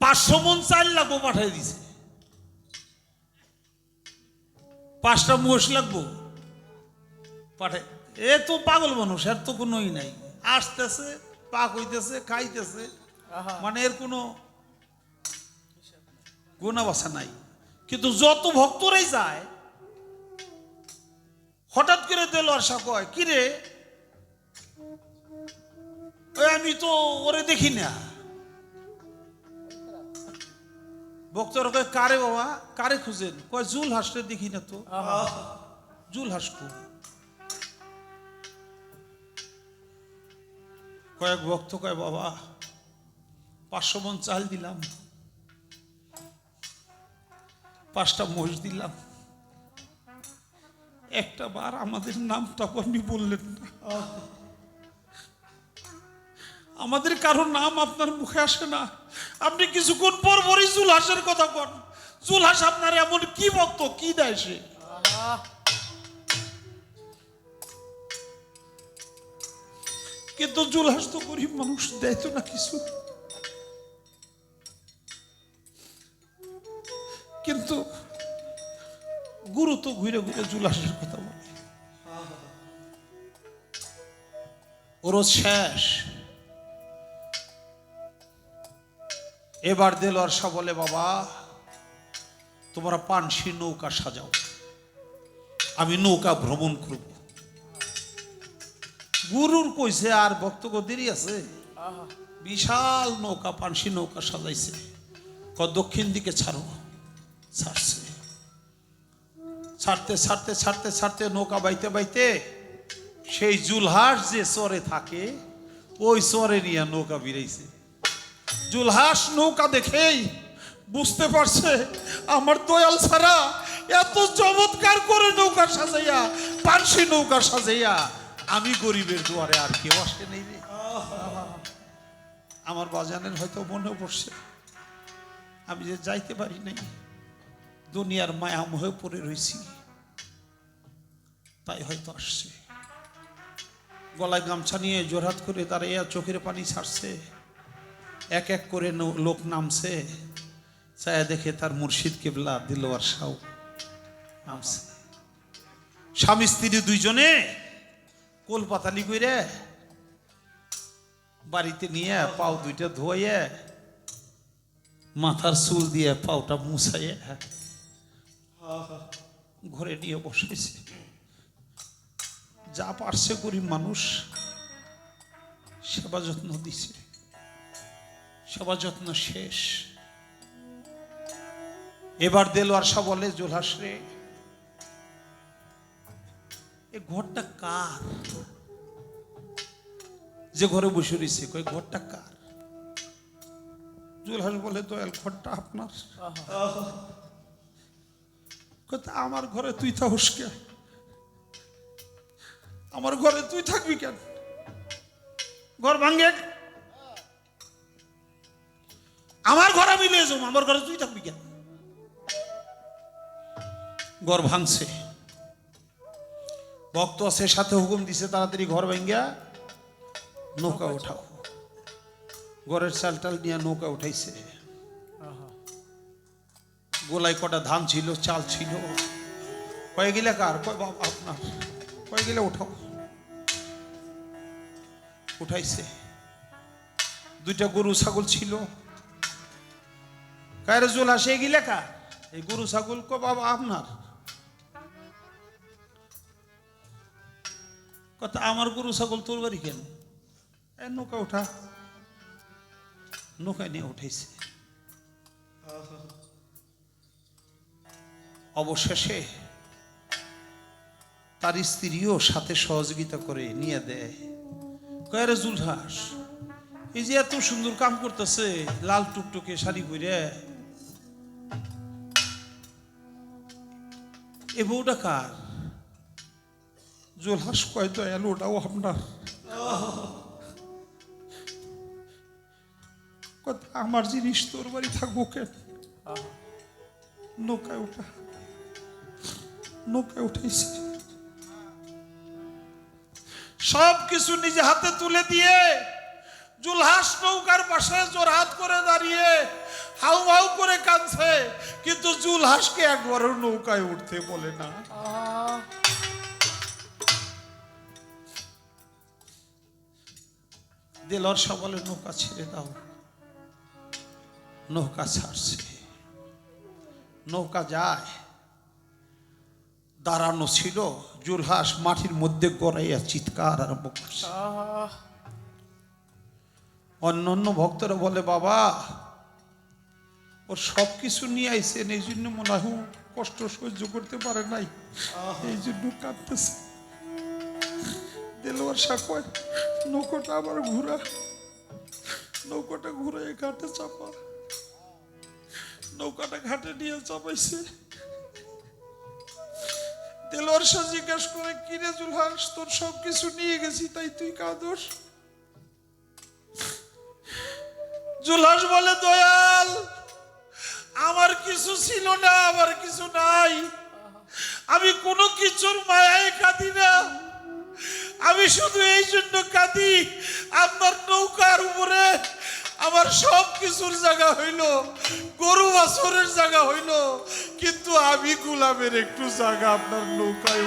পাঁচশো মন চাল লাগবো পাঠাই দিছে। পাঁচটা মোষ লাগবো। পাঠাই এ তো পাগল মানুষ এর তো কোনোই নাই। আসতেছে পাক হইতেছে খাইতেছে। মানে এর কোনো গুণাবাসা নাই। কিন্তু যত ভক্তরাই যায় হঠাৎ করে দিল আশা কয় কিরে আমি তো ওরে দেখি না। ভক্তরা কয় কারে বাবা? কারে খুঁজেন? কয় জুল হাসতে দেখি না তো। জুল হাসকু কয়েক ভক্ত কয় বাবা পাঁচশো মন চাল দিলাম। পাঁচটা মোষ দিলাম। একটা বার আমাদের নামটা আপনি বললেন না। আমাদের কারও নাম আপনার মুখে আসে না। আপনি কিছুক্ষণ পর পরই জুলহাসের কথা কন। জুলহাস আপনার এমন কি ভক্ত, কি দেয় সে? কিন্তু জুলহাস তো গরিব মানুষ, দেয় তো না কিছু। কিন্তু গুরু তো ঘুরে ঘুরে জুলহাসের কথা বলে। ওর শেষ। এবার দিল অর্ষা বলে বাবা তোমরা পানসি নৌকা সাজাও। আমি নৌকা ভ্রমণ করব। গুরুর কইছে আর ভক্তগ দেরি আছে? বিশাল নৌকা পানসি নৌকা সাজাইছে। ক দক্ষিণ দিকে ছাড়ো ছাড়ছে। ছাড়তে ছাড়তে ছাড়তে ছাড়তে নৌকা বাইতে বাইতে সেই জুলহাস যে চরে থাকে ওই চরে নিয়ে নৌকা বিরাইছে। জুলহাস নৌকা দেখেই বুঝতে পারছে, আমার দয়াল ছাড়া এত চমৎকার করে নৌকা সাজাইয়া, পানসি নৌকা সাজাইয়া আমি গরিবের দুয়ারে আর কেউ আসে নেই রে। আমার বাজানের হয়তো মনে পড়ছে, আমি যে যাইতে পারি নাই, দুনিয়ার মায়া মোহে পড়ে রয়েছি তাই হয়তো আসছে। গলায় গামছা নিয়ে জোরহাত করে তারা এ চোখের পানি ছাড়ছে। এক এক করে লোক নামছে, ছায়া দেখে তার মুর্শিদ কেবলা দিলওয়ার সাউ নামছে। স্বামী, স্ত্রী দুইজনে কোলপাতালি কইরে বাড়িতে নিয়ে পাও দুইটা ধোয়ে মাথার চুল দিয়ে পাওটা মুছাইয়ে ঘরে নিয়ে বসেছে যা পারছে গরিব মানুষ, সেবা যত্ন দিছে। সেবা যত্ন শেষ। এবার দেলোয়ার শাহ বলে জোলহাস রে, এ ঘরটা কার? যে ঘরে বসে রয়েছে কই ঘরটা কার? জুলহাস বলে, দয়াল, ঘরটা আপনার। আমার ঘরে তুই থাকস কে? আমার ঘরে তুই থাকবি কেন? ঘর ভাঙ্গে আমার ঘরে আমি নিয়ে যাব আমার ঘরে তুই থাকবি কেন? ঘর ভাঙছে। ভক্ত সে সাথে হুকুম দিছে তাড়াতাড়ি ঘর ভাঙ্গিয়া নৌকা উঠাও ঘরের চাল টাল নিয়ে নৌকা উঠাইছে। গোলায় কটা ধান ছিল চাল ছিল। কয়ে গেলে কার? কয় বাবা আপনার। কয়ে গেলে উঠাও উঠাইছে। দুইটা গরু ছাগল ছিল। কায়ের আসে গেলে কার এই গরু ছাগল কো বাবা আপনার। কথা, আমার গরু ছাগল তোর বাড়ি কেন? এ, নৌকা উঠা। নৌকায় নিয়ে উঠেছে। অবশেষে তার স্ত্রীও সাথে সহযোগিতা করে নিয়ে দেয়। কয়ারে জুলহাস এই যে এত সুন্দর কাম করতেছে, লাল টুকটুকে শাড়ি পরে এ বউটা কার? জোলহাস কয় দয়াল, ওটাও আপনার। আমার জিনিস তোর বাড়ি থাকব কেন? নৌকায় ওঠা নৌকায় উঠেছে। সব কিছু নিজে হাতে তুলে দিয়ে জুলহাস নৌকার পাশে জোরহাত করে দাঁড়িয়ে হাউ হাউ করে কাঁদছে, কিন্তু জুলহাসকে একবারও নৌকায় উঠতে বলে না। দেলর শাহ নৌকা ছেড়ে দাও। নৌকা ছাড়ছে। নৌকা যায়। দাঁড়ানো ছিল। জুলহাস মাটির মধ্যে গড়াইয়া চিৎকার আরম্ভ করছে। অন্য অন্য ভক্তরা বলে, বাবা, ওর সব কিছু নিয়ে আইসেন এই জন্য মনে হয় কষ্ট সহ্য করতে পারে নাই। এই জন্য কাঁদতেছে। দেলোয়ার সাকয় নৌকোটা আবার ঘুরা। নৌকাটা ঘুরে ঘাটে চাপা। নৌকাটা ঘাটে নিয়ে চাপাইছে। দেলোয়ার শাহ জিজ্ঞাসা করে, কিরে জুলহাস, তোর সব কিছু নিয়ে গেছি, তাই তুই কাঁদস? জুলহাস বলে, দয়াল, আমার কিছু ছিল না, আমার কিছু নাই। আমি কোনো কিছুর মায়ায় কাঁদি না। আমি শুধু এই জন্য কাঁদি আপনার নৌকার উপরে আমার সব কিছুর জায়গা হইল, গরু বাছরের জায়গা হইল, কিন্তু আমি গুলামের একটু জায়গা আপনার নৌকায়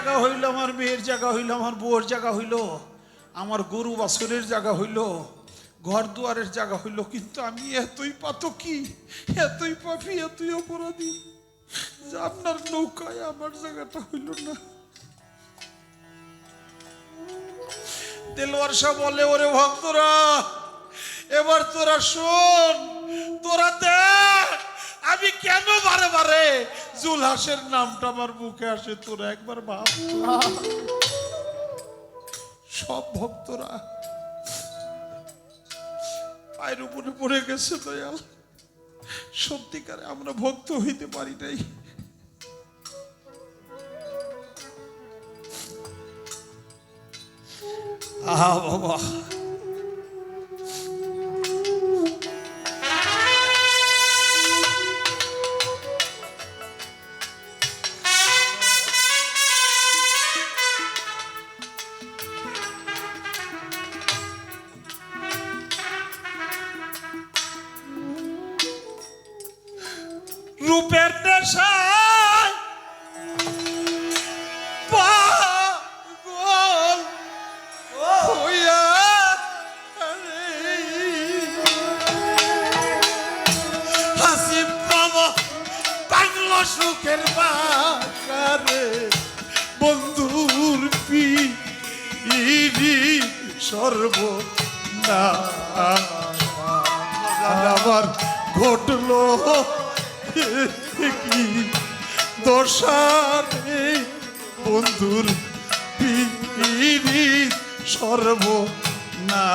জায়গা হইল আমার মেয়ের জায়গা হইল, আমার বউর জায়গা হইল, আমার গরু বাছরের জায়গা হইল, ঘর দুয়ারের জায়গা হইল, কিন্তু আমি এতই পাতকি, এতই পাপি, এতই অপরাধী যে আপনার নৌকায় আমার জায়গাটা হইল না। দেলোয়ার বলে, ওরে ভক্তরা, এবার তোরা শোন তোরা দেখ আমি কেন বারে বারে জুলহাসের নামটা আমার মুখে আসে, তোরা একবার ভাব। সব ভক্তরা পায়ের উপরে পড়ে গেছে দয়াল। সত্যিকারে আমরা ভক্ত হইতে পারি নাই। আহা বাবা। সর্ব না। ঘটল ঘটলো কি? দশারে বন্ধুর সর্ব না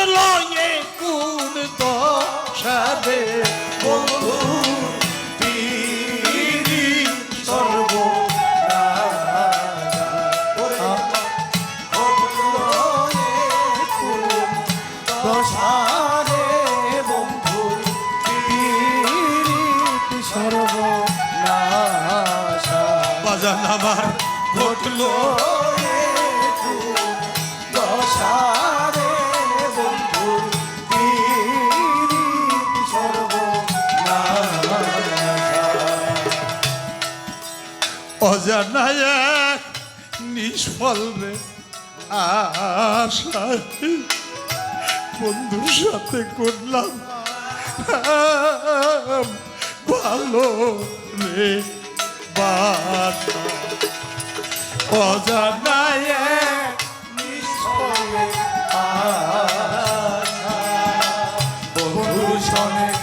এ কোন দশারে বন্ধু বাজান আমার। অজানা এক নিষ্ফল রে আশা বন্ধুর সাথে করলাম। ভালো রে বাসা অজানা এক ভূষণে করলা ভালো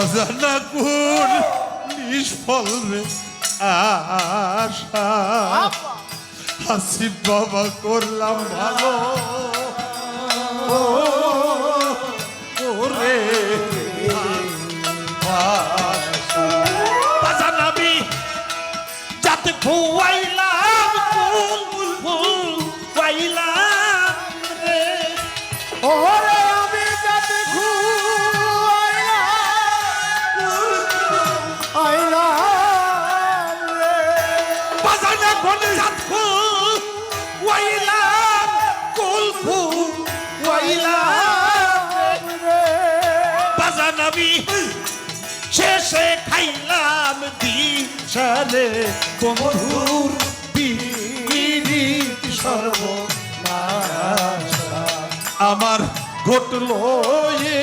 অজানা কোন নিষ্ফল রে আশা। হাসিব বাবা করলাম ভালো। দিশারে বন্ধুর পীড়িত সর্ব আমার ঘটল এ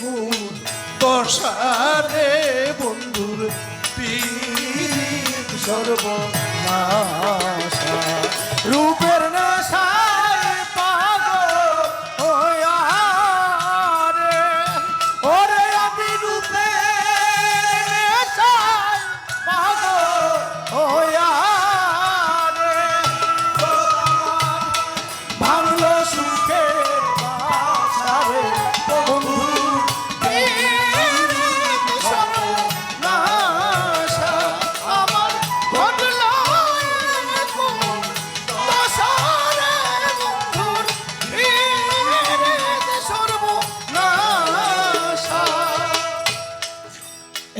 গুণ দশারে বন্ধুর পি সর্ব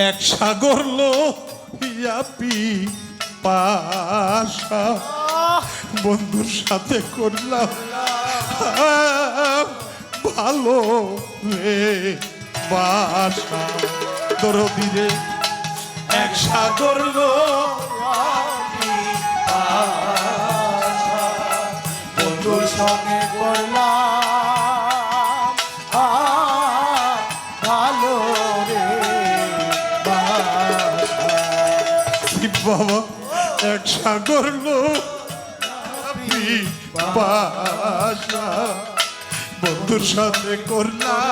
এক সাগর লো ইয়াপি পাশা বন্ধুর সাথে করলাম। ভালো রে বাসা। দরদি রে এক সাগর লো বন্ধুর সঙ্গে করলাম। সাগর বন্ধুর সাথে করলাম।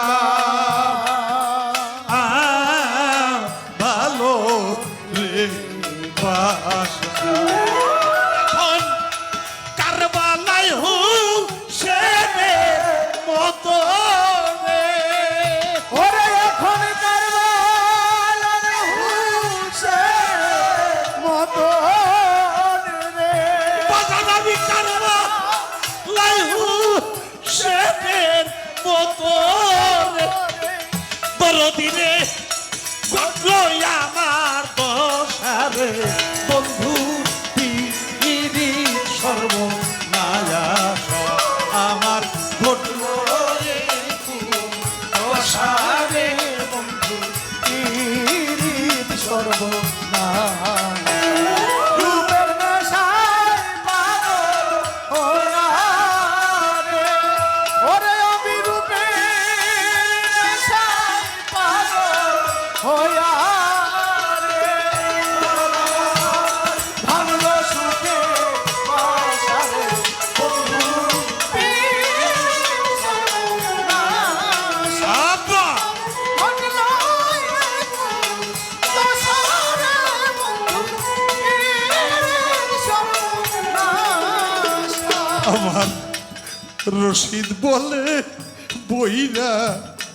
দশারে রশিদ বলে বইরা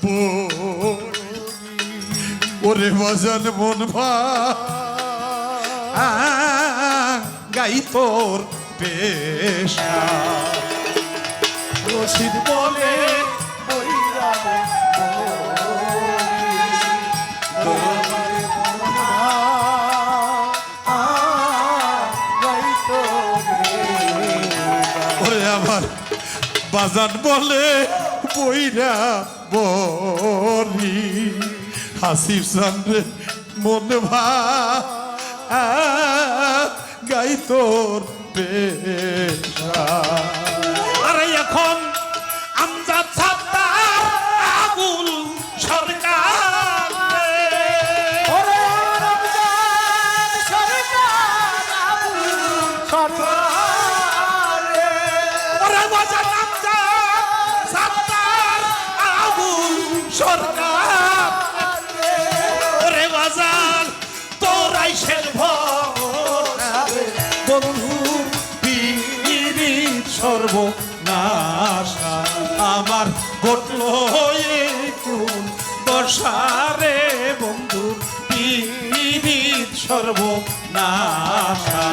বই ওরে বাজান মন ভা গাই তোর পেশা। রশিদ বলে বাজান বলে বইরা বলি হাসিফ সামনে মনে ভা গাই তোর আরে এখন বন্ধু সর্বনাশা আমার ঘটল কোন দশারে বন্ধু পীড়িত সর্বনাশা।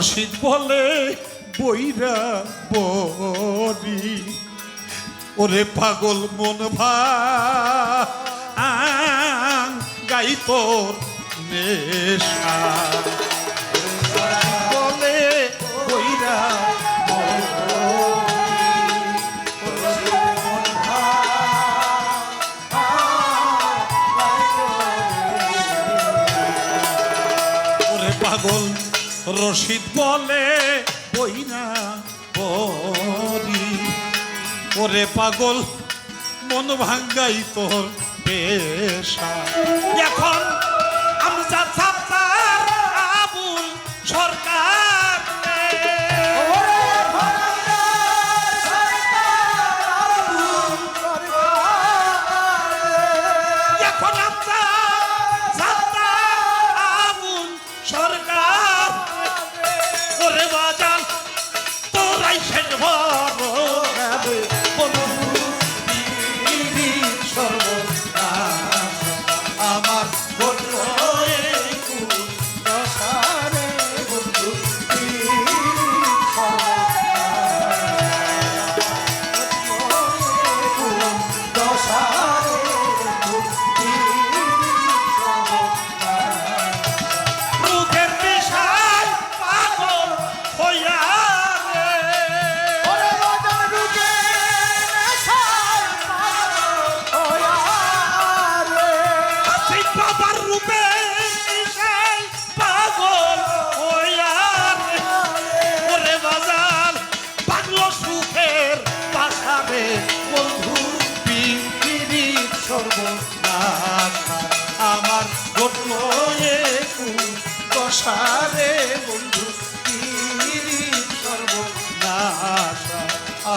রসিদ বলে বইরা বরি ওরে পাগল মন ভাই তোর নেশা। রশিদ বলে বইরা বরি ওরে পাগল মন ভাঙ্গাই তোর পেশা এখন দশারে বন্ধু সর্বনাশা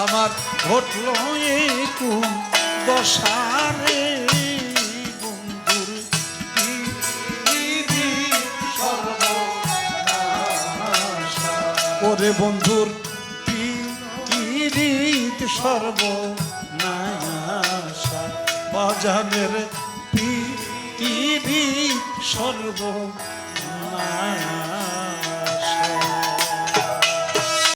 আমার ঘটল কুম দশারে বন্ধুর ওরে বন্ধুর পীড়িত সর্বনাশা। বাজানের পীড়িত সর্ব